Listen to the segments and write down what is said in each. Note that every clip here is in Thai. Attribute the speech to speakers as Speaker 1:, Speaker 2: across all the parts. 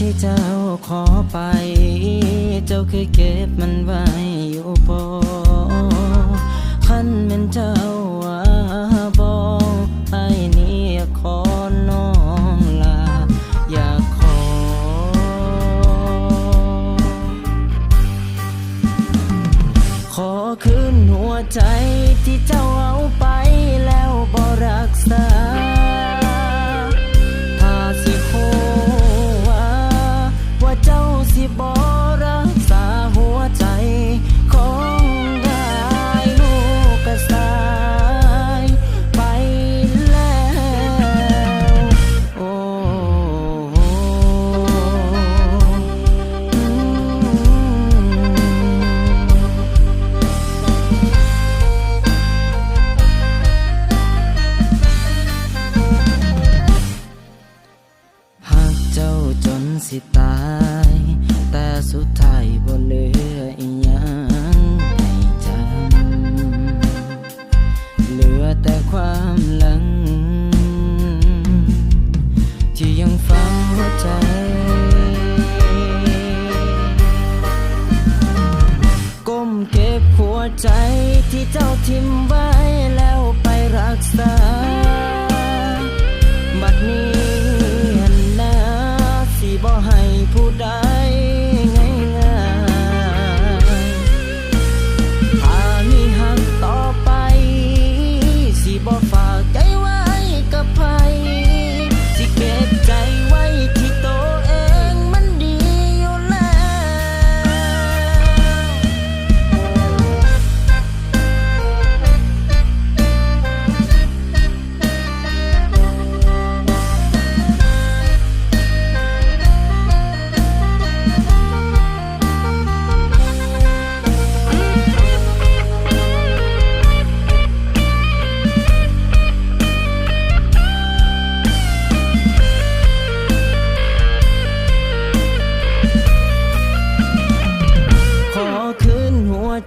Speaker 1: ที่เจ้าขอไป เจ้าเคยเก็บมันไว้อยู่พอขั้นเป็นเจ้าิตาย แต่สุดท้ายบ่เหลืออีหยังให้จำเหลือแต่ความหลัง ผู้ใด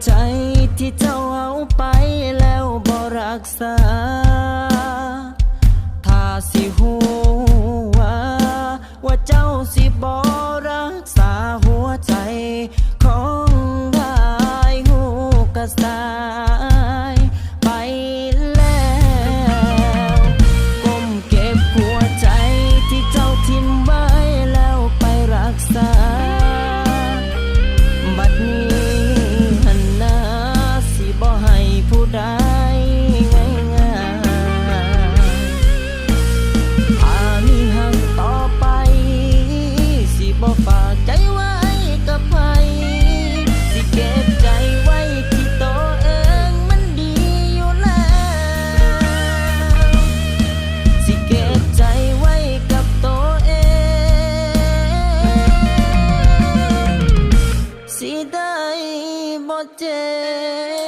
Speaker 1: ใจที่เจ้าเอาไปแล้วบ่รักษา day.